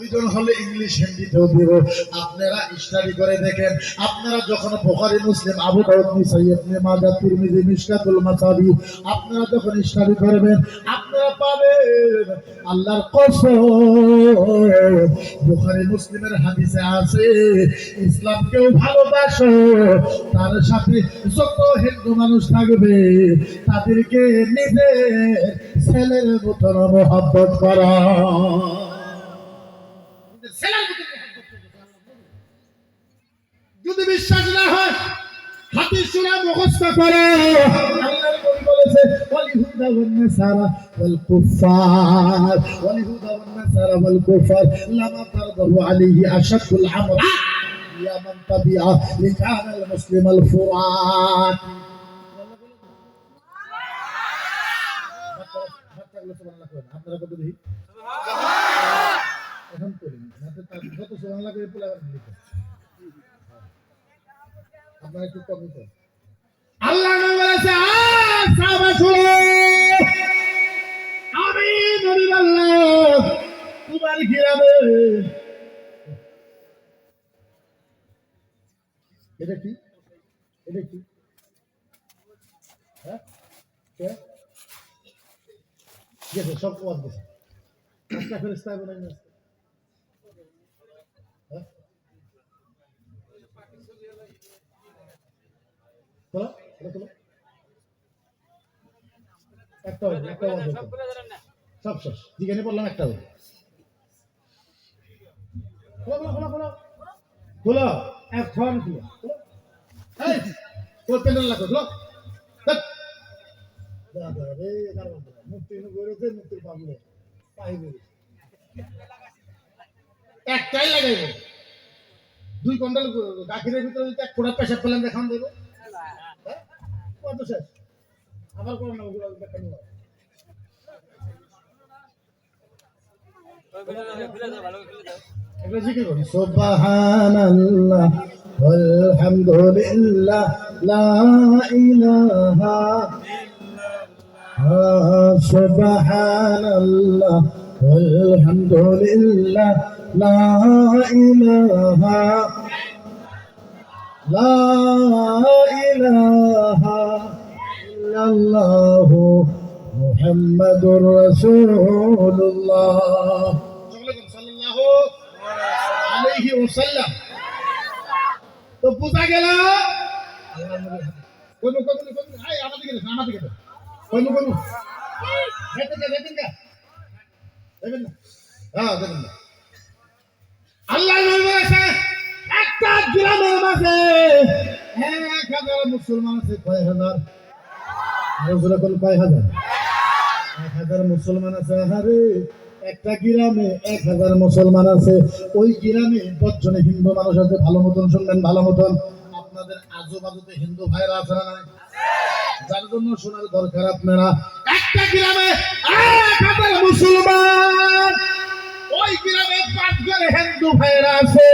প্রয়োজন হলে ইংলিশ হিন্দিতেও দিব। আপনারা স্টাডি করে দেখেন। আপনারা যখন বুখারী, মুসলিম, আবু দাউদ, নিসাই, ইবনে মাজাহ, তিরমিজি, মিশকাতুল মাসাবি, আপনারা যখন স্টাডি করবেন, আপনারা পাবেন আল্লাহর কসম। বুখারী, মুসলিমের হাদিসে আছে ইসলামকেও ভালোবাসো, তার সাথে যত হিন্দু মানুষ থাকবে, তাদেরকে নিজের ছেলের মতন মহব্বত করা। ছেলের মতন যদি বিশ্বাস না হয় হাতি সুরা মুখস্থ করো। আল্লাহর নবী বলেছে ওয়ালিহুদা ওয়ান নাসারা ওয়াল কুফার ওয়ালিহুদা ওয়ান নাসারা ওয়াল কুফার লামা তারদাহু আলাইহি আশাদুল আমর ইয়া মান তাবিআ লিকান মুসলিম আল ফুরাত আপনারা কত দেখি। এখন করি যত সুবহানাল্লাহ করে পোলা আপনারা একটু কম আল্লাহ বলেছে আমি নবী বললাম, তোমার গ্রামে এটা কি? এটা কি? হ্যাঁ? সব ওয়াজ গেছে একটা ফেরেস্তা বানাই না খোলো এটা খোলো। একটা হবে একটা হবে। সব শেষ। যেখানে বললাম একটা হবে। খোলো খোলো খোলো খোলো। খোলো এখন খোলো। খোলো। এই তোর প্যান্ডেল লাগো খোলো। দাদা রে দাঁড়াও মুক্তি গড়েছে মুক্তির পাবলে পাইবে একটাই লাগাইব। দুই কন্ডাল গাখিরের ভিতরে যদি এক ফোড়া পেশাব পেলাম দেখান দেবো? কত শেষ? আবার করো না, ওগুলো দেখা নিয়ে এগুলো জিকির করি। সুবহানাল্লাহ, আলহামদুলিল্লাহ, লা ইলাহা সুবহানাল্লাহ, আলহামদুলিল্লাহ, লা ইলাহা লা ইলাহা ইল্লাল্লাহু মুহাম্মাদুর রাসূলুল্লাহ। সাল্লাল্লাহু আলাইহি ওয়াসাল্লাম। তো বোঝা গেল? কোন কোন কোন আই আমাদের দিকে আমাদের দিকে। কোন কোন দেখেন না দেখেন না। দেখেন না। হ্যাঁ দেখেন না। আল্লাহ বলেছে, একটা গ্রামের মাঝে এক হাজার মুসলমান আছে কয় হাজার। আরও জোরে কয় হাজার? এক হাজার মুসলমান আছে আরে একটা গ্রামে এক হাজার মুসলমান আছে। ওই গ্রামে দশজনে হিন্দু মানুষ আছে, ভালো মতন শুনবেন, ভালো মতন। আপনাদের আজুবাজুতে হিন্দু ভাইরা আছে না যার জন্য শোনার দরকার আপনারা, একটা গ্রামে এক হাজার মুসলমান, ওই গ্রামে পাঁচ হিন্দু ভাইরা আছে।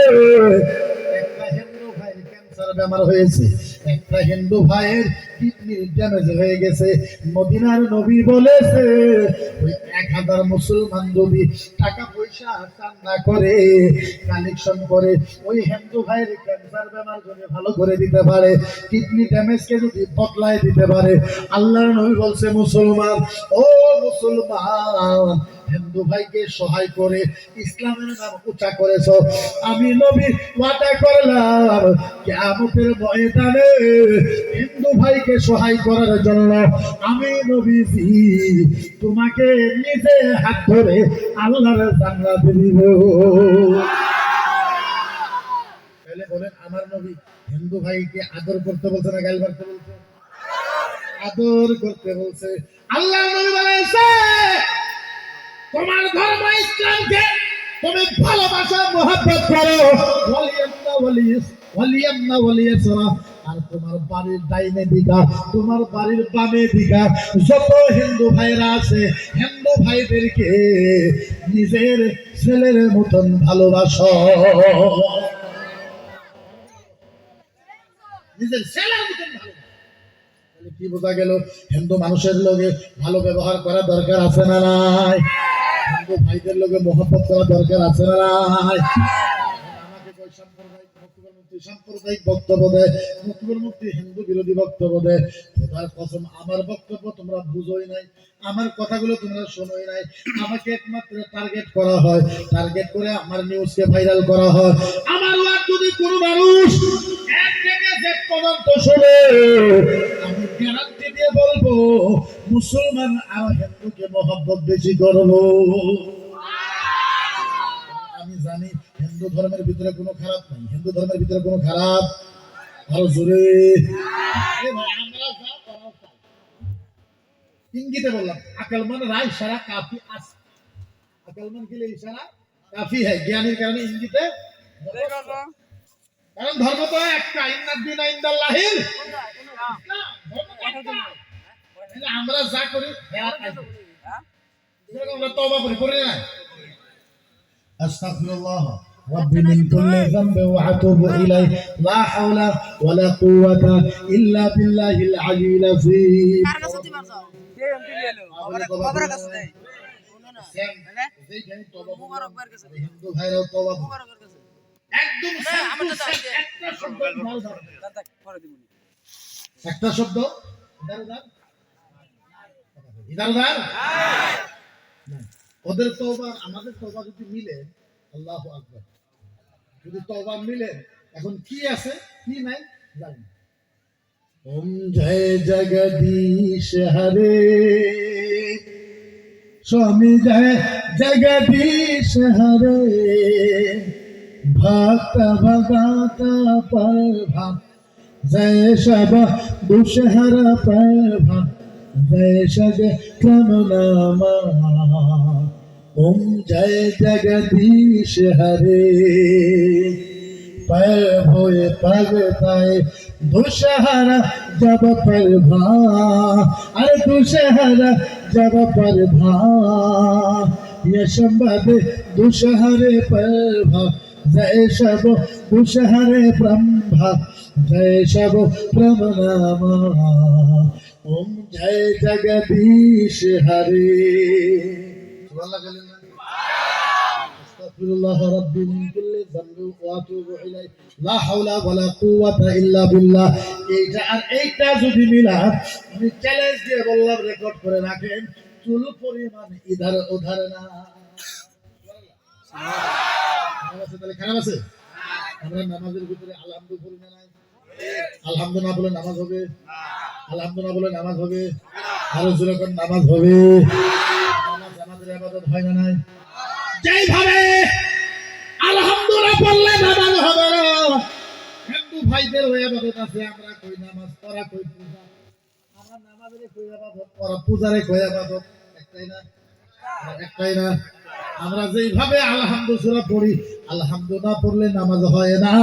বেমার হয়েছে। একটা হিন্দু ভাইয়ের কিডনির ড্যামেজ হয়ে গেছে। মদিনার নবী বলেছে, ওই এক হাজার মুসলমান যদি টাকা পয়সা করে কালেকশন করে, ওই হিন্দু ভাইয়ের ক্যান্সার বেমার ভালো করে দিতে পারে, কিডনি ড্যামেজকে যদি বদলায় দিতে পারে, আল্লাহর নবী বলছে, মুসলমান, ও মুসলমান, হিন্দু ভাইকে সহায় করে ইসলামের নাম উঁচা করেছ। আমি নবী ওয়াদা করলাম কেমতের ময়দানে হিন্দু ভাইকে সহায় করার জন্য আমি নবীজি, তোমাকে নিজে হাত ধরে আল্লাহর জান্নাত দিব। তাহলে বলেন, আমার নবী হিন্দু ভাইকে আদর করতে বলছে না বলছে? আদর করতে বলছে। আল্লাহ নবী বলেছে, তোমার ধর্ম ইসলামকে তুমি ভালোবাসো, মহব্বত করো। ওয়ালিয়াসরা আর তোমার বাড়ির ডাইনে তোমার বাড়ির বামে যত হিন্দু ভাইরা আছে, হিন্দু ভাইদেরকে নিজের ছেলের মতন ভালোবাসো। নিজের ছেলের মতন কি বোঝা গেল, হিন্দু মানুষের লগে ভালো ব্যবহার করা দরকার আছে না নাই? হিন্দু ভাইদের লোকে মহব্বত করা দরকার আছে না নাই? সাম্প্রদায়িক বক্তব্য দেয় মুক্তির মুক্তি হিন্দু বিরোধী বক্তব্য দেয়। খোদার কসম, আমার বক্তব্য তোমরা বুঝোই নাই, আমার কথাগুলো তোমরা শোনোই নাই। আমাকে একমাত্র টার্গেট করা হয় টার্গেট করে আমার নিউজকে ভাইরাল করা হয়। আমার ওয়াজ যদি কোনো মানুষ এক থেকে জেড পর্যন্ত শোনে, আমি গ্যারান্টি দিয়ে বলব, মুসলমান আর হিন্দুকে মহব্বত বেশি করব আমি জানি হিন্দু ধর্মের ভিতরে কোনো খারাপ নাই। হিন্দু ধর্মের ভিতরে কোনো খারাপ? আরও জোরে। ইঙ্গিতে বললাম আকালমান রায় সারা কাফি আকালমান গেলে ইশারা কাফি হয় জ্ঞানের কারণে ইঙ্গিতে কারণ ধর্ম তো একটা ইন্নাদ দিন আমরা যা করি হ্যাঁ আমরা তবা করি করি না? আস্তাগফিরুল্লাহ। رب من كل ذنب وعتوب إليه لا حول ولا قوة إلا بالله العلي العظيم একটা শব্দ ওদের তো আমাদের তো যদি মিলে আল্লাহ আকবর যদি তওবা মিলে, এখন কি আছে, কি নাই, জানি। ওম জয় জগদীশ হরে। স্বামী জয় জগদীশ হরে। ভক্ত ভগত পরভা জয় সব দুষহর পরভা জয় সগ ক্রম নামা ओम जय जगदीश हरे पर भोय पग पाए दुशहरा जब पर भा अरे दुशहरा जब पर भा यशंबद दुशहरे पर भा जय शब दुशहरे ब्रह्मा जय शब ब्रह्मनामा ओम जय जगदीश हरे أستغفر الله ربي من كل ذنب وأتوب إليه لا حول ولا قوة إلا بالله এইটা আর এইটা যদি মিলান আমি চ্যালেঞ্জ দিয়ে বললাম রেকর্ড করে রাখেন চুল পরিমাণ ইধার ওধার না খারাপ আছে তাহলে খারাপ আছে আমরা নামাজের ভিতরে আলহামদু পড়ি না নাই আলহামদু না বলে নামাজ হবে আলহামদু না বলে নামাজ হবে আরো জোরে করে নামাজ হবে নামাজ আমাদের আবাদত হয় না নাই। যেইভাবে আলহামদুলিল্লাহ পড়লে নামাজ হবে না। হিন্দু ভাইদের হয়ে আবাদত আছে আমরা কই নামাজ পড়া কই পূজা? আমরা নামাজের কই আবাদত পড়া পূজারে কই আবাদত একটাই না? একটাই না? আমরা যেইভাবে আলহামদুলিল্লাহ পড়ি, আলহামদুলিল্লাহ পড়লে নামাজ হয় না।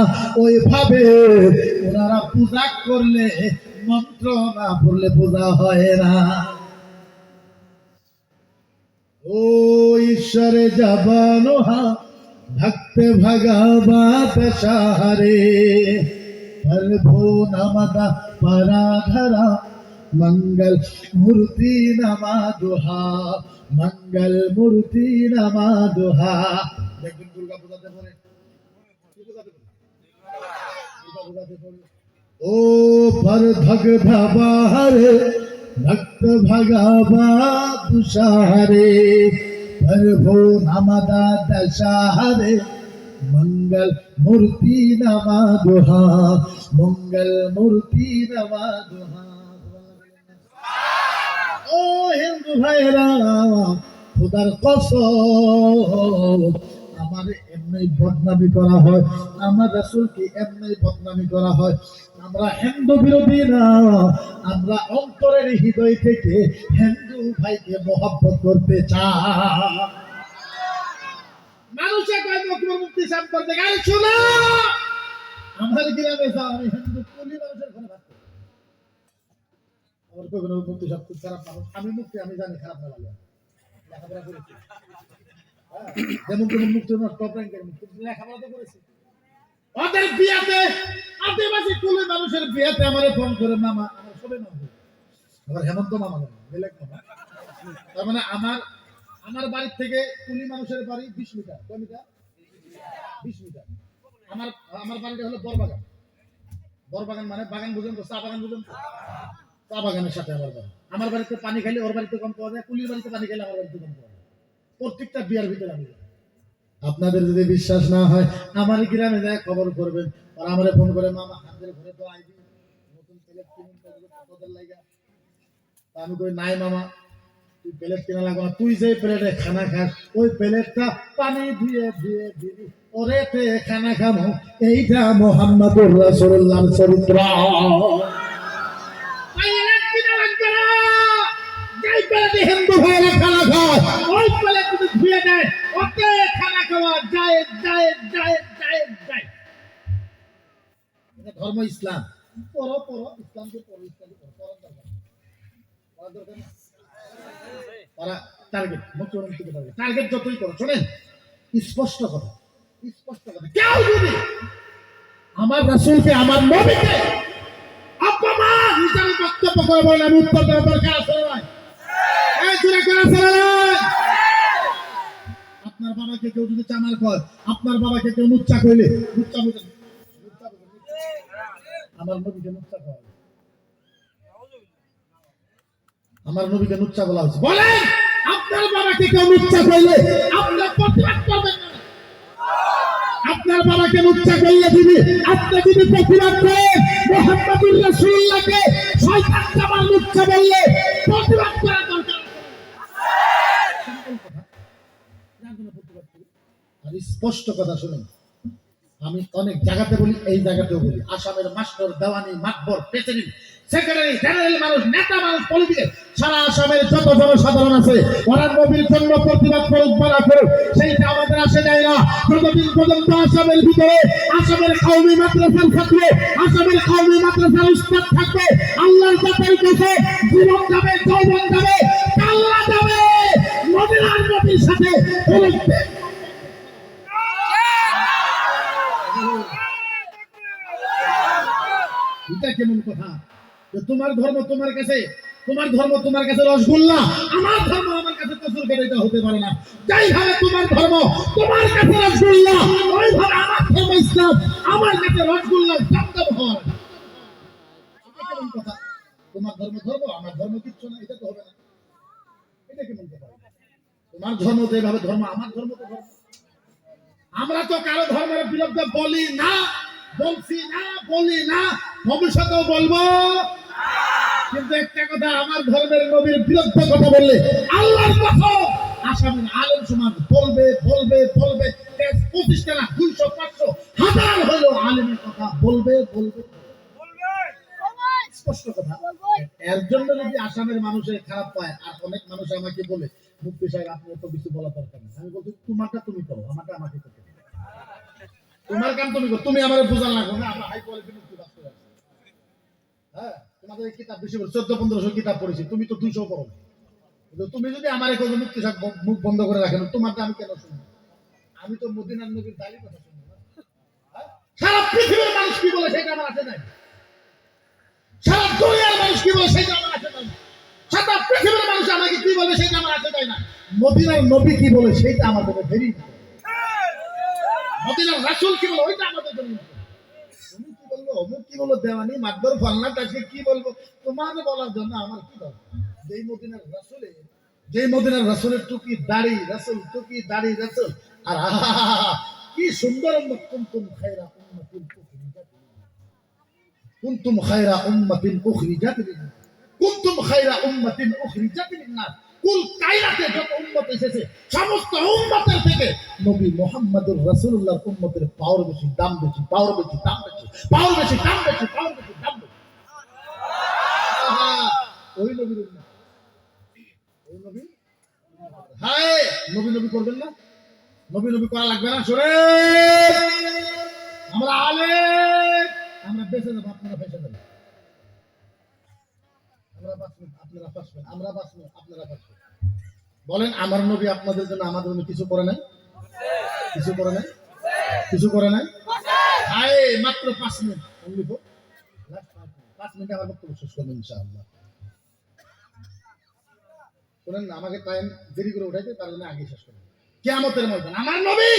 ওইভাবে ওনারা পূজা করলে মন্ত্র না পড়লে পূজা হয় না। ও ঈশ্বরে জবানো হা, ভক্ত ভগবাত সাহারে প্রভু নমদা পরাধরা, মঙ্গল মূর্তি নমা দুহা, মঙ্গল মূর্তি নমা দুহা দেখবেন দুর্গা পূজাতে পরে পূজাতে পরে? দুর্গা পূজাতে পরে। রক্ত ভগবা তুষারে ভো নমদা দশারে মঙ্গল মূর্তি নমা দোহা মঙ্গল মূর্তি নমা দোহা ও হিন্দু ভাইরা খোদার কস আমার এমনি বদনামি করা হয়, আমার রসুলকে এমনি বদনামি করা হয়। আমরা হিন্দু বিরোধী না আমরা অন্তরের হৃদয় থেকে হিন্দু ভাইকে মহব্বত করতে চাই। মানুষে কয় মুক্তি আমার গ্রামে আমি হিন্দু কুলি মানুষের ঘরে। আমার কখনো মুক্তি সব খুব খারাপ মানুষ। আমি মুক্তি আমি জানি খারাপ না ভালো। লেখাপড়া করেছি। হ্যাঁ, যেমন মুক্তি আমার টপ র্যাঙ্কের মুক্তি লেখাপড়া তো করেছি। ওদের বিয়াতে আদিবাসী কুলি মানুষের বিয়াতে আমারে ফোন করে মামা আমার সবাই মামা। আবার হেমন্ত মামা বলে, বেলেগ মামা। তার মানে আমার আমার বাড়ির থেকে কুলি মানুষের বাড়ি বিশ মিটার। কয় মিটার? বিশ মিটার। আমার আমার বাড়িটা হলো বরবাগান। বরবাগান মানে বাগান বুঝেন তো চা বাগান বুঝেন তো চা বাগানের সাথে আমার বাড়ি। আমার বাড়িতে পানি খাইলে ওর বাড়িতে কম পাওয়া যায় কুলির বাড়িতে পানি খাইলে আমার বাড়িতে কম পাওয়া যায়। প্রত্যেকটা বিয়ার ভিতরে আমি। আপনাদের যদি বিশ্বাস না হয়, আমার গ্রামে যায়, খবর করবেন। আর আমারে ফোন করে, মামা, হাতের ঘরে তো আইবি। নতুন প্লেট কিনুন তোদের লাগা আমি কই, নাই মামা, তুই প্লেট কিনা লাগবে তুই যে প্লেটে খানা খাস, ওই প্লেটটা পানি দিয়ে দিয়ে দিবি ওরে তে খানা খামো। এইটা মোহাম্মদুর রাসূলুল্লাহর চরিত্র। হিন্দু ভাইরা খানা খায়, ওই প্লেট ধুয়ে দেয় ওতে খানা খাওয়া যায় যায় যায় যায় যায় ধর্ম ইসলাম পড়ো পড়ো ইসলামকে পড়ো ইসলামকে পড়ো পড়ার দরকার। পড়ার দরকার নেই। ওরা টার্গেট মুখ্যমন্ত্রী থেকে টার্গেট টার্গেট যতই করো শোনেন স্পষ্ট কথা স্পষ্ট কথা কেউ যদি আমার রাসূলকে আমার নবীকে অপমান হিসাবে বক্তব্য করে বলেন আমি উত্তর দেওয়ার দরকার আছে না ভাই? এই জোরে করে আছে না? আপনার বাবাকে কেউ যদি চামার কয় আপনার বাবাকে কেউ মুচ্চা কইলে মুচ্চা মুচ্চা। আমার নবীকে মুচ্চা কয় আমার নবীকে নুচ্চা বলা হয়েছে। বলেন, আপনার বাবাকে কেউ নুচ্চা করলে আপনার প্রতিবাদ করবেন না। আপনার বাবাকে নুচ্চা করলে দিবি, আপনি যদি প্রতিবাদ করেন, মোহাম্মদুর রাসূলুল্লাহকে শয়তান জামাল নুচ্চা বললে, প্রতিবাদ করা দরকার সিম্পল কথা। যার জন্য প্রতিবাদ করি। আর স্পষ্ট কথা শুনুন। আমি অনেক জায়গাতে বলি, এই জায়গাতেও বলি। আসামের মাস্টার, দেওয়ানি, মাতবর, প্রেসিডেন্ট, সেক্রেটারি, জেনারেল মানুষ, নেতা মানুষ সারা আসামের যত জনসাধারণ আছে, ওরা নবীর জন্য প্রতিবাদ করুক করুক, সেইটা আমাদের আসে না। যতদিন পর্যন্ত আসামের ভিতরে, আসামের মাদ্রাসার থাকবে আসামের কৌমি মাদ্রাসার উস্তাদ থাকবে, আল্লাহর কাছে জীবন যাবে, যৌবন যাবে যাবে। নবীর সাথে কোনো এটা কেমন কথা? যে তোমার ধর্ম তোমার কাছে, তোমার ধর্ম তোমার কাছে রসগোল্লা, আমার ধর্ম আমার কাছে কসুর হতে পারে না। তোমার ধর্ম তোমার কাছে রসগোল্লা আমার ধর্ম ইসলাম আমার কাছে রসগোল্লা হয়। তোমার ধর্ম ধর্ম, আমার ধর্ম কিচ্ছু না, এটা তো হবে না। এটা কেমন কথা? তোমার ধর্ম তো এভাবে ধর্ম, আমার ধর্ম তো ধর্ম। আমরা তো কারও ধর্মের বিরুদ্ধে বলি না। বলছি না, বলি না, ভবিষ্যতেও বলব। কিন্তু একটা কথা, আমার ধর্মের নবীর বিরুদ্ধে কথা বললে আল্লাহর কথা। বলবে বলবে বলবে পঁচিশটা না দুইশো, পাঁচশো, হাজার হলো কথা বলবে বলবে। জন্য যদি আসামের মানুষের খারাপ পায়, আর অনেক মানুষ আমাকে বলে মুক্তি সাহেব আপনি তো কিছু বলা দরকার নেই। আমি বলছি, তোমারটা তুমি করো, আমারটা আমাকে দাও। তোমার কাম তুমি তুমি আমার বোঝাল না না, আমরা হাই কোয়ালিটি মুক্তি পারছি হ্যাঁ তোমাদের কিতাব বেশি করে চোদ্দ পনেরোশো কিতাব পড়েছি, তুমি তো দুইশো পড়ো না। তুমি যদি আমার এই কোনো মুক্তি মুখ বন্ধ করে রাখেন, তোমারটা আমি কেন শুনব? আমি তো মদিনার নবীর দাঁড়িয়ে কথা শুনব না। হ্যাঁ? সারা পৃথিবীর মানুষ কি বলে সেটা আমার আছে নাই। সারা দুনিয়ার মানুষ কি বলে সেটা আমার আছে তাই না সারা পৃথিবীর মানুষ আমাকে কি বলে সেটা আমার আছে তাই না। মদিনার নবী কি বলে সেটা আমাদের ভেরি মদিনার রাসূল কি বলে ওইটা আমাদের জন্য তুমি কি বলব অমুক কি আজকে কি বলব? তোমার বলার জন্য আমার কি দরকার? যেই মদিনার রাসূলে, যেই মদিনার রাসূলের টুকি দাড়ি, রাসূল টুকি দাড়ি, রাসূল। আর কি সুন্দর কুনতুম খায়রা উম্মাতিন উখরিজাত কুনতুম খায়রা উম্মাতিন উখরিজাত কুনতুম উখরিজাত লিন-নাস কুল কায়নাতে যত উম্মত এসেছে, সমস্ত থেকে নবী মুহাম্মদুর পাওয়ার বেশি, দাম বেশি পাওয়ার বেশি, দাম বেশি পাওয়ার বেশি, দাম বেশি পাওয়ার বেশি, দাম বেশি। ওই নবীর ওই নবী? হায়, নবী নবী করবেন না? নবী নবী করা লাগবে না শোনে আমরা আলে আমরা বেঁচে যাব, আপনারা বেঁচে যাবেন। আমরা বাঁচবেন, আপনারা বাঁচবেন, আমরা বাঁচবেন আপনারা বাঁচবেন। বলেন, আমার নবী আপনাদের জন্য আমাদের জন্য কিছু করে নাই? কিছু করে নাই? কিছু করে নাই? হায়, মাত্র পাঁচ মিনিট। পাঁচ মিনিট। আমার বক্তব্য শেষ করবেন ইনশাআল্লাহ। শোনেন আমাকে টাইম দেরি করে উঠাইতে তার জন্য আগে শেষ করেন কেয়ামতের ময়দান। আমার নবী!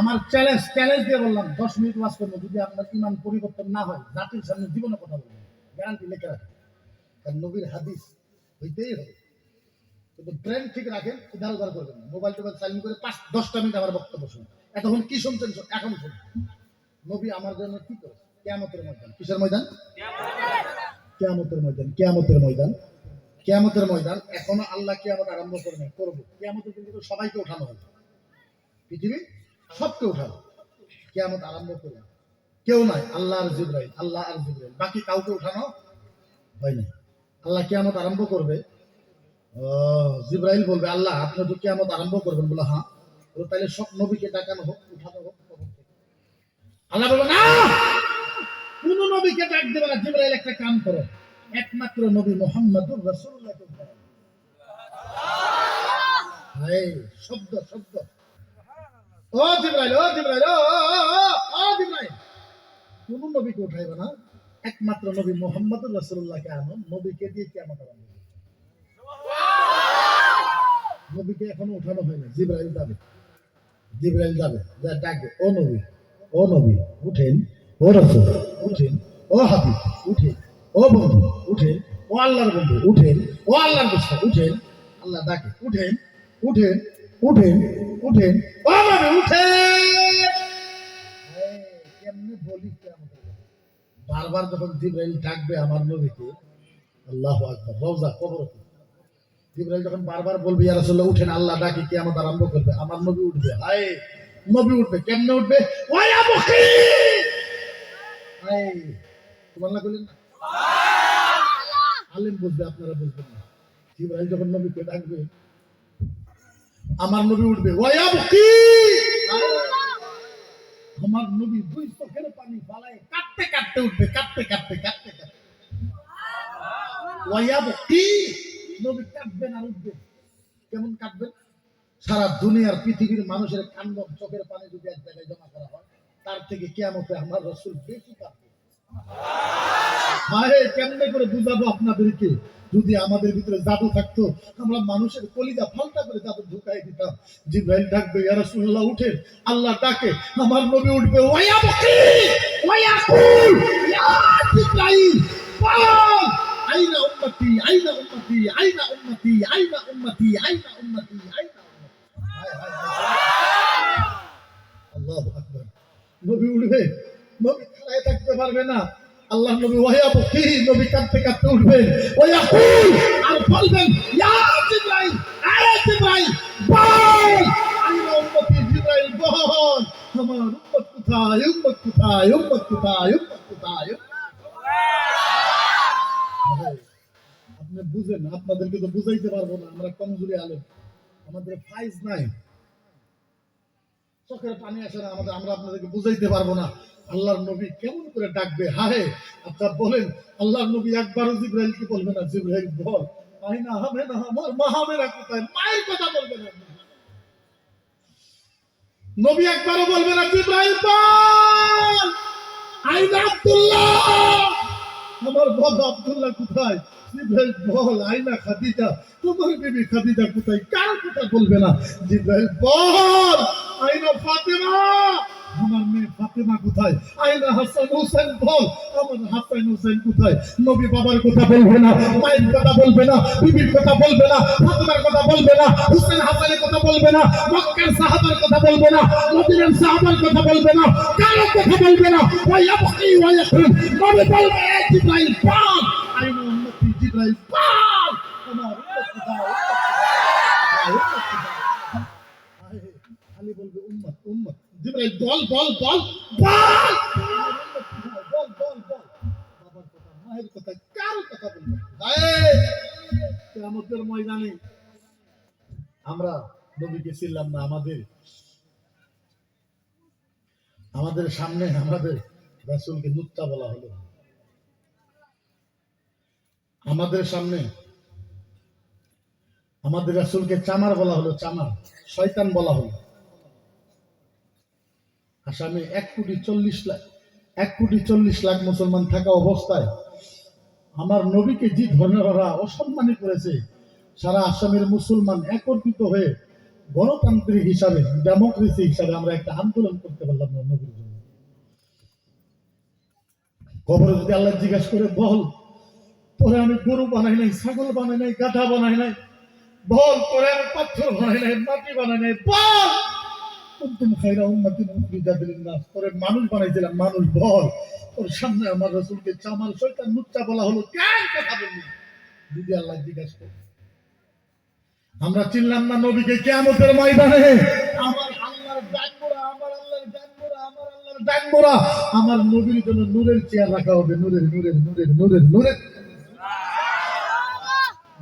আমার চ্যালেঞ্জ চ্যালেঞ্জ দিয়ে বললাম, দশ মিনিট ওয়াজ করব, যদি আপনার ইমান পরিবর্তন না হয়, জাতির সামনে জীবনে কথা বলবেন গ্যারান্টি লিখে রাখেন কারণ নবীর হাদিস হইতেই হবে। কিন্তু ব্রেন ঠিক রাখেন উধার উধার করবেন না। মোবাইল টোবাইল সাইলেন্ট করে পাঁচ, দশটা মিনিট আমার বক্তব্য শুনুন এতক্ষণ কি শুনছেন? এখন শুনুন। নবী আমার জন্য কি করে কেয়ামতের ময়দান। কিসের ময়দান? কেয়ামতের ময়দান। কেয়ামতের ময়দান। কেয়ামতের ময়দান। এখনও আল্লাহ কেয়ামত আরম্ভ করে নাই করব। কেয়ামতের দিন কিন্তু সবাইকে ওঠানো হবে। পৃথিবী সবকে উঠানো কেয়ামত আরম্ভ করবে। কেউ নাই, আল্লাহ আর জিব্রাইল। আল্লাহ আর জিব্রাইল। বাকি কাউকে উঠানো হয় না আল্লাহ কেয়ামত আরম্ভ করবে। জিব্রাইল বলবে আল্লাহ আপনি তো কেয়ামত আরম্ভ করবেন। বলে হ্যাঁ। তাহলে সব নবীকে ডাকানো হোক উঠানো হোক আল্লাহ বলবে না! কোন নবীকে ডাক দেবে না। জিব্রাইল একটা কাম করো। একমাত্র নবী মোহাম্মদুর। হায়, শব্দ শব্দ। ও জিব্রাইল ও জিব্রাইল ও ও, জিব্রাইল। কোন নবীকে উঠাইবে না। একমাত্র নবী মোহাম্মদুর রাসূলুল্লাহকে আনো নবীকে দিয়ে কেমন আরম্ভ। নবীকে এখনও উঠানো হয় না জিব্রাইল যাবে। জিব্রাইল যাবে। যা ডাকবে, ও নবী ও নবী, উঠেন। ও রসুল, উঠেন। ও হাবিব, উঠেন। ও বন্ধু, উঠেন। ও আল্লাহর বন্ধু, উঠেন। ও আল্লাহর দোস্ত উঠেন। আল্লাহ ডাকে, উঠেন উঠেন উঠেন উঠেন। ও নবী, উঠেন! কেমনে বলি বারবার যখন জিব্রাইল ডাকবে আমার নবীকে, আল্লাহ আকবার, রওজা কবর জিব্রাইল যখন বারবার বলবে, ইয়া রাসূলুল্লাহ, উঠেন, আল্লাহ ডাকে কি আমাদের আরম্ভ করবে। আমার নবী উঠবে, হায়, নবী উঠবে, কেমনে উঠবে? ওয়া মুখি হায়, তোমার না আলেম আপনারা না। জিব্রাইল যখন নবীকে ডাকবে, আমার নবী উঠবে ওয়া মুখি আমার নবী দুই চোখের পানি ফালায় কাঁদতে কাঁদতে উঠবে, কাঁদতে কাঁদতে কাঁদতে কাঁদতে। ওয়াইয়াবকি নবী কাঁদবেন আর উঠবেন। কেমন কাঁদবেন? সারা দুনিয়ার পৃথিবীর মানুষের কান্দ চোখের পানি যদি এক জায়গায় জমা করা হয়, তার থেকে কেয়ামতে আমার রসুল বেশি কাঁদবে কেমনে করে বুঝাবো আপনাদেরকে? যদি আমাদের ভিতরে জাদু থাকতো, আমরা মানুষের কলিজা ফালতা করে জাদু ঢুকাই দিতাম। জিব্রাইল ডাকবে আল্লাহ ডাকে, আমার নবী উঠবে। ওয়াইয়াকুল ইয়া আইনা উম্মতি আইনা উম্মতি আইনা উম্মতি আইনা উম্মতি আইনা উম্মতি আইনা আল্লাহু আকবার নবী উঠবে। নবী খাড়ায় থাকতে পারবে না। আল্লাহ নবী বকি নবী কাঁদতে কাঁদতে উঠবেন ওয়াকুল আর বলবেন, ইয়া জিব্রাইল আয়া জিব্রাইল, বল। আইনা উম্মতি জিব্রাইল বল আমার উম্মত কোথায়? উম্মত কোথায়? উম্মত কোথায়? উম্মত কোথায়? আপনি বুঝেন, আপনাদেরকে তো বুঝাইতে পারব না, আমরা কমজোরি আলেম। আমাদের ফাইজ নাই। চোখের পানি আসে না আমাদের, আমরা আপনাদেরকে বুঝাইতে পারব না। আল্লাহর নবী কেমন করে ডাকবে? হায় আচ্ছা বলেন, আল্লাহর নবী একবারও বলবে না? বল আইনা হবে না, আমার কোথায়? মায়ের কথা বলবে না নবী একবারও বলবে না বল আমার বল আব্দুল্লাহ কোথায়? জিব্রাইল বল আইনা খাদিজা। তোমার বিবি খাদিজা কোথায়? কার কথা বলবে না? জিব্রাইল বল আইনা ফাতেমা! আমার মেয়ে ফাতেমা কোথায়? আইনা হাসান হোসেন বল। আমার হাসান হোসেন কোথায়? নবী বাবার কথা বলবে না, মায়ের কথা বলবে না, বিবির কথা বলবে না, ফাতেমার কথা বলবে না, হোসেন হাসানের কথা বলবে না, মক্কার সাহাবার কথা বলবে না, মদিনার সাহাবার কথা বলবে না, কারও কথা বলবে না। ওয়া ইয়াবকি ওয়া ইয়াকুল। নবী বলবে জিব্রাইল পাক। আইনা উম্মতি জিব্রাইল পাক। বল বল বল বল বল আমাদের। সামনে আমাদের রাসুলকে বলা হলো। আমাদের সামনে আমাদের রাসুলকে চামার বলা হলো, চামার। শয়তান বলা হলো। আসামে এক কোটি চল্লিশ লাখ, এক কোটি চল্লিশ লাখ মুসলমান থাকা অবস্থায় আমার নবীকে যে ধর্মের অসম্মানী করেছে, সারা আসামের মুসলমান একত্রিত হয়ে গণতান্ত্রিক হিসাবে ডেমোক্রেসি হিসাবে আমরা একটা আন্দোলন করতে পারলাম না নবীর জন্য। কবরে যদি আল্লাহ জিজ্ঞাসা করে, বল পরে আমি গরু বানাই নাই, ছাগল বানাই নাই, গাধা বানাই নাই, বল পরে আমি পাথর বানাই নাই, মাটি বানাই নাই, বল! উম্মাতিন মানুষ বানাইছিলাম, মানুষ বল। সামনে আমার চামার শয়তান লুচ্চা বলা হলো কেন কথা বললি যদি আল্লাহ করে। আমরা চিনলাম না নবীকে কিয়ামতের ময়দানে। আমার আল্লাহর আমার আল্লাহর আমার আল্লাহর আমার নবীর জন্য নূরের চেয়ার রাখা হবে, নূরের নূরের নূরের নূরের নূরের।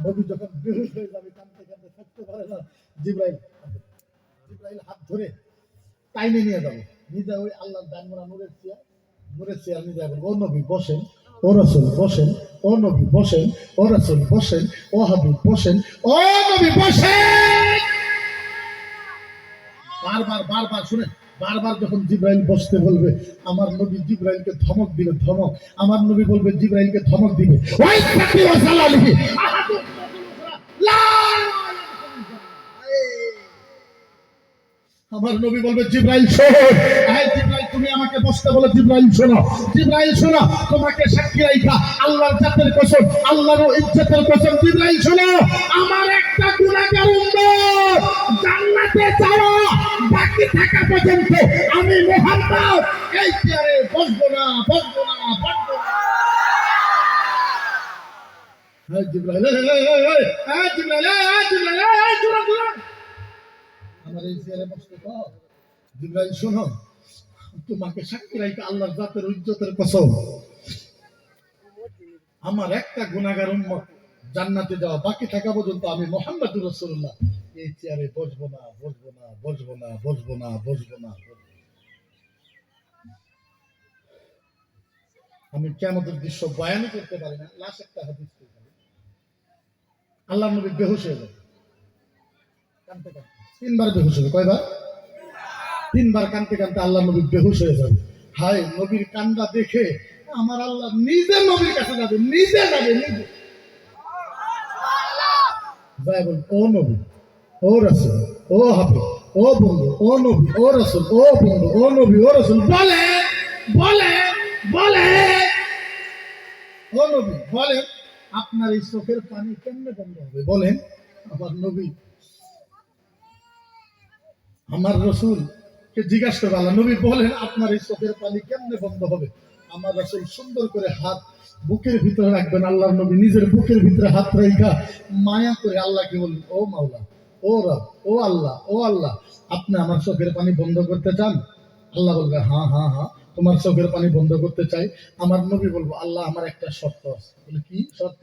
নবী যখন বেহুশ হয়ে যাবে, কানতে কানতে থাকতে পারে না। জিব্রাইল জিব্রাইল হাত ধরে টাইনে নিয়ে যাবে। যাবে ওই আল্লাহর ডাকমোরা নূরের চেয়ার নূরের চেয়ার নিয়ে যাবে ও নবী বসেন, ও রসুল বসেন, ও নবী বসেন, ও রসুল বসেন, ও হাবিব বসেন, ও নবী বসেন! বারবার বারবার, শুনেন, বারবার যখন জিব্রাইল বসতে বলবে, আমার নবী জিব্রাইলকে ধমক দিবে, ধমক। আমার নবী বলবে, জিব্রাইলকে ধমক দিবে। ওই আমার নবী বলবে জিব্রাইল শোনো হ্যাঁ জিব্রাইল তুমি আমাকে বসতে বলো জিব্রাইল শোনো জিব্রাইল শোনো তোমাকে সাক্ষী রাখা আল্লাহর জাতের কসম আল্লাহর ইজ্জতের কসম জিব্রাইল শোনো আমার একটা গুনাহগার উম্মত জান্নাতে যাওয়া বাকি থাকা পর্যন্ত আমি মুহাম্মদ এই চেয়ারে বসবো না বসবো না বসবো না হ্যাঁ জিব্রাইল এই, এই, এই, জিব্রাইল এই, জিব্রাইল তোমাকে সাক্ষী রাখি জাতের ইজ্জতের কসম। আমার একটা গুনাহগার উম্মত জান্নাতে যাওয়া বাকি থাকা পর্যন্ত আমি মোহাম্মদুর রাসূলুল্লাহ। এই চেয়ারে বসবো না বসবো না বসবো না বসবো না বসবো না আমি কেমতের দৃশ্য বয়ানই করতে পারি না, লাশ একটা হাদিস আল্লাহ নবী বেহুশ হয়ে যাবে। কানতে কানতে। তিনবার বেহুশ হবে, কয়বার? তিনবার কানতে কানতে আল্লাহ নবী বেহুশ হয়ে যাবে। হায়, নবীর কান্দা দেখে আমার আল্লাহ নিজে নবীর কাছে যাবে, নিজে যাবে, নিজে। যাই বল, ও নবী, ও রসুল, ও ও বন্ধু, ও নবী, ও রসুল, ও বন্ধু, ও নবী, ও রসুল, বলে বলে বলে। ও নবী, বলেন, আপনার এই চোখের পানি কেমনে বন্ধ হবে? বলেন, আমার নবী। আমার রসুল কে জিজ্ঞাসা করে আল্লাহ নবী বলেন, আপনার এই চোখের পানি কেমনে বন্ধ হবে? আমার রসুল সুন্দর করে হাত বুকের ভিতরে রাখবেন, আল্লাহর নবী নিজের বুকের ভিতরে হাত রাখা মায়া করে আল্লাহকে বলবেন, ও মাওলা, ও রব, ও আল্লাহ ও আল্লাহ, আপনি আমার চোখের পানি বন্ধ করতে চান? আল্লাহ বলবে হ্যাঁ হ্যাঁ হ্যাঁ তোমার চোখের পানি বন্ধ করতে চাই। আমার নবী বলব, আল্লাহ, আমার একটা শর্ত আছে। বলে, কি শর্ত?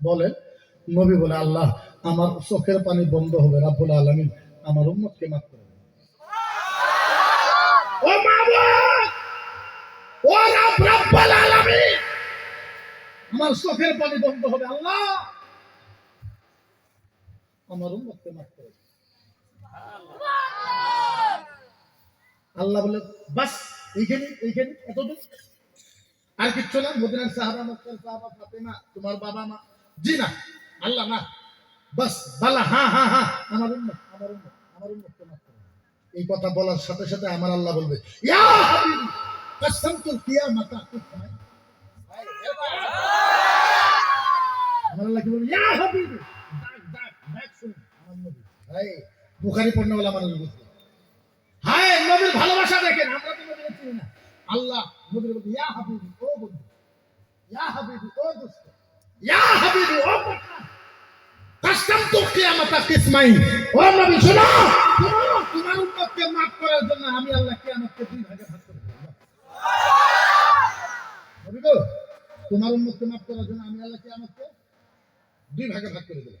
বলেন, নবী বলে, আল্লাহ, আমার চোখের পানি বন্ধ হবে, রাব্বুল আলামিন আমার উম্মতকে মাফ আমার চোখের পানি বন্ধ হবে, আল্লাহ। আমার উম্মতকে মাফ করে আল্লাহ বলে, বাস, এইখানে এইখানে আর কিচ্ছু না, মদিনার সাহাবা, মক্কার সাহাবা, ফাতেমা, তোমার বাবা মা। জি না, আল্লাহ না। বাস, বালা হ্যাঁ হ্যাঁ হ্যাঁ আমার উম্মত আমার উম্মত, আমার উম্মতকে মাফ করে এই কথা বলার সাথে সাথে আমার আল্লাহ বলবে, ইয়া হাবিবি কাসামতুল কিয়ামাতা কুফাই আমার আল্লাহ কি শুন আমার হায় নবীর ভালোবাসা দেখেন আমরা তো নবীর চিনি না আল্লাহ নবীর ইয়া ও বন্ধু ইয়া ও দোস্ত ইয়া ও কিসমাই ও নবী শোনো তোমার উম্মতকে করার জন্য আমি আল্লাহ কিয়ামতকে দুই ভাগে ভাগ তোমার উম্মতকে মাফ করার জন্য আমি আল্লাহ কিয়ামতকে দুই ভাগে ভাগ করে দেব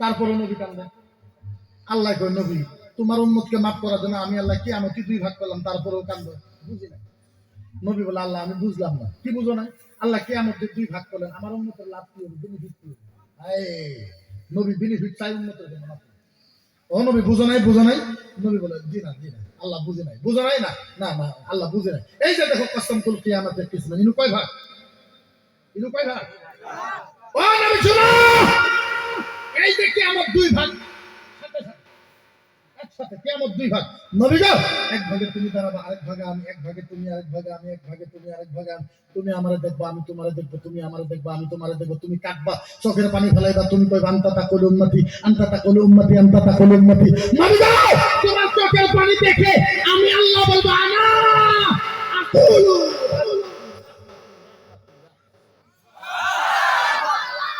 তারপরে নবী কান্দে আল্লাহ নবী, তোমার মাফ করার জন্য আমি আল্লাহ কি আমাকে দুই ভাগ করলাম, তারপরেও কান্দ বুঝি না নবী বলে, আল্লাহ, আমি বুঝলাম না। কি বুঝো না আল্লাহ কে আমাকে দুই ভাগ করলেন। আমার উন্মতের লাভ কি হবে? বেনিফিট কি হবে? নবী বেনিফিট চাই উন্মতের জন্য। ও নবী বুঝো নাই বুঝো নাই? নবী বলে, জি না জি না, আল্লাহ বুঝে নাই। বুঝো নাই? না না না, আল্লাহ বুঝে নাই। এই যে দেখো, কসম কুল কি আমাদের কিসমে ইনু কয় ভাগ? ইনু কয় ভাগ? ও নবী, শুনো! এই যে কি আমার দুই ভাগ। একসাথে কি দুই ভাগ। নবী গো, এক ভাগে তুমি দাঁড়াবা, আরেক ভাগে আমি, এক ভাগে তুমি, আরেক ভাগে আমি, এক ভাগে তুমি, আরেক ভাগে আমি। তুমি আমারে দেখবা, আমি তোমারে দেখব, তুমি আমারে দেখবা, আমি তোমারে দেখব, তুমি কাটবা চোখের পানি ফেলাইবা, তুমি কইবা, আন্তা তা কল উম্মতি, আন্তা তা কল উম্মতি, আন্তা তা কল উম্মতি। নবী গো, তোমার চোখের পানি দেখে আমি আল্লাহ বলব, আনা, আকুলু।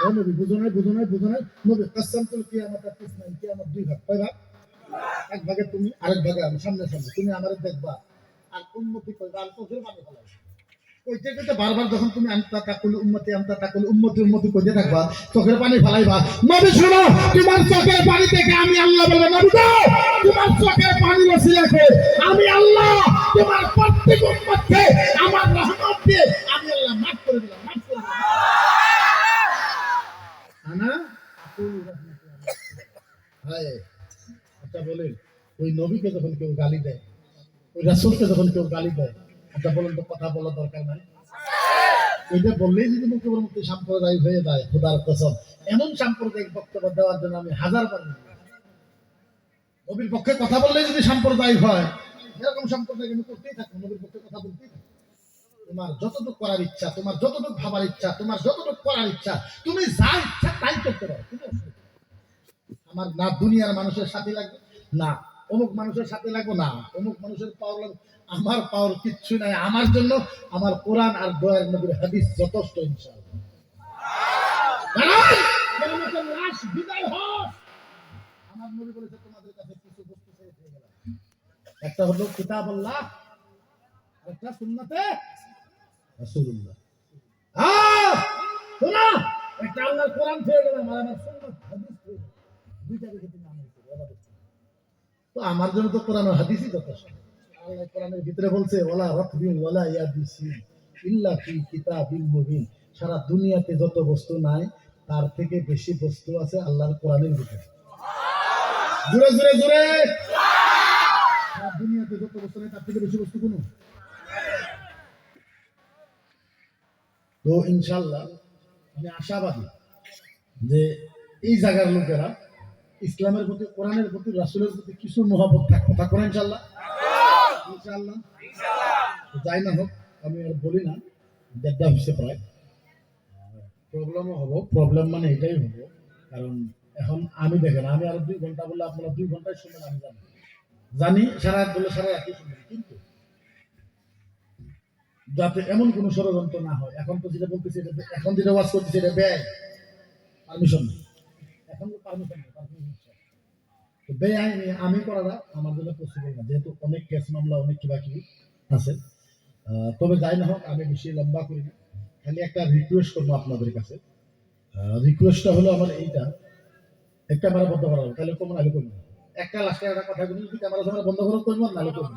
ও নবী, বুঝো নাই বুঝো নাই বুঝো নাই। নবী কাসাম তুল কিয়ামত আর কিসনাইন কিয়ামত দুই ভাগ, কয় ভাগ? এক ভাগে তুমি, আরেক ভাগে আমি, সামনে সামনে, তুমি আমারে দেখবা। আর উন্নতি করবা, আর চোখের পানি ফেলাবা কইতে কইতে বারবার যখন তুমি আনতা তাকুল উম্মতি আনতা তাকুল উম্মতি উম্মতি কইতে থাকবা, চোখের পানি ফেলাইবা। নবী, শোনো, তোমার চোখের পানি থেকে আমি আল্লাহ বলব, নবী গো তোমার চোখের পানি ওসিলা করে আমি আল্লাহ তোমার প্রত্যেক উম্মতকে আমার রহমত দিয়ে আমি আল্লাহ মাফ করে দিলাম, মাফ করে দিলাম। আনা? আকুল আচ্ছা বলেন ওই নবীকে যখন কেউ গালি দেয়, ওই রাসূলকে যখন কেউ গালি দেয় আচ্ছা বলেন তো, কথা বলার দরকার নাই? এটা বললেই যদি মুখের মুখে সাম্প্রদায়িক হয়ে যায়, খোদার কসম, এমন সাম্প্রদায়িক বক্তব্য দেওয়ার জন্য আমি হাজার বার নবীর পক্ষে কথা বললেই যদি সাম্প্রদায়িক হয়, এরকম সাম্প্রদায়িক আমি করতেই থাকব, নবীর পক্ষে কথা বলতেই থাকব। তোমার যতটুকু করার ইচ্ছা, তোমার যতটুকু ভাবার ইচ্ছা, তোমার যতটুকু করার ইচ্ছা, তুমি যা ইচ্ছা তাই করতে পারো আমার না দুনিয়ার মানুষের সাথে লাগবে না, অমুক মানুষের সাথে লাগবে না, অমুক মানুষের পাওয়ার আমার পাওয়ার কিচ্ছু নাই, আমার জন্য আমার কোরআন আর দয়ার নবীর হাদিস যথেষ্ট একটা হলো কিতাবুল্লাহ একটা সুন্নতে রাসূলুল্লাহ। শোনা, একটা আল্লাহর কোরআন ছেড়ে গেলাম আর আমার হাদিস দুইটা তুমি আমল করো এবাদত করো। আমার জন্য তো কোরআন হাদিসই যথেষ্ট। আল্লাহ কোরআনের ভিতরে বলছে ওলা ইয়াদিসি ইল্লা ফি কিতাবিল মুবিন। সারা দুনিয়াতে যত বস্তু নাই, তার থেকে বেশি বস্তু আছে আল্লাহর কোরআনের ভিতরে। জোরে জোরে জোরে! সারা দুনিয়াতে যত বস্তু নাই, তার থেকে বেশি বস্তু তো আমি আশাবাদী যে এই জায়গার লোকেরা ইসলামের প্রতি কোরআনের প্রতি রাসুলের প্রতি কিছু মহাবত থাকব। থাকব না ইনশাল্লাহ ইনশাল্লাহ যাই না হোক আমি আর বলি না দেড়টা হচ্ছে প্রায়। প্রবলেমও হব। প্রবলেম মানে এটাই হব কারণ এখন আমি দেখেন আমি আরও দুই ঘণ্টা বললে আপনারা দুই ঘন্টায় শুনবেন আমি জানি। জানি সারা রাত বললে সারা রাতই শুনবেন কিন্তু যাতে এমন কোনো ষড়যন্ত্র না হয় এখন তো যেটা বলতেছি এটা এখন যেটা ওয়াজ করতেছি এটা ব্যয় পারমিশন নেই। এখন তো বেআইনি আমি আমার জন্য পসিবল না, যেহেতু অনেক কেস মামলা, অনেক কিবা আছে। তবে যাই না হোক, আমি বেশি লম্বা করি না। খালি একটা রিকোয়েস্ট করব আপনাদের কাছে। রিকোয়েস্টটা হলো আমার এইটা। একটা ক্যামেরা বন্ধ করা তাহলে কমন আলো করব একটা লাস্টে একটা কথা বলি, যদি ক্যামেরা বন্ধ করে করব নাহলে করব।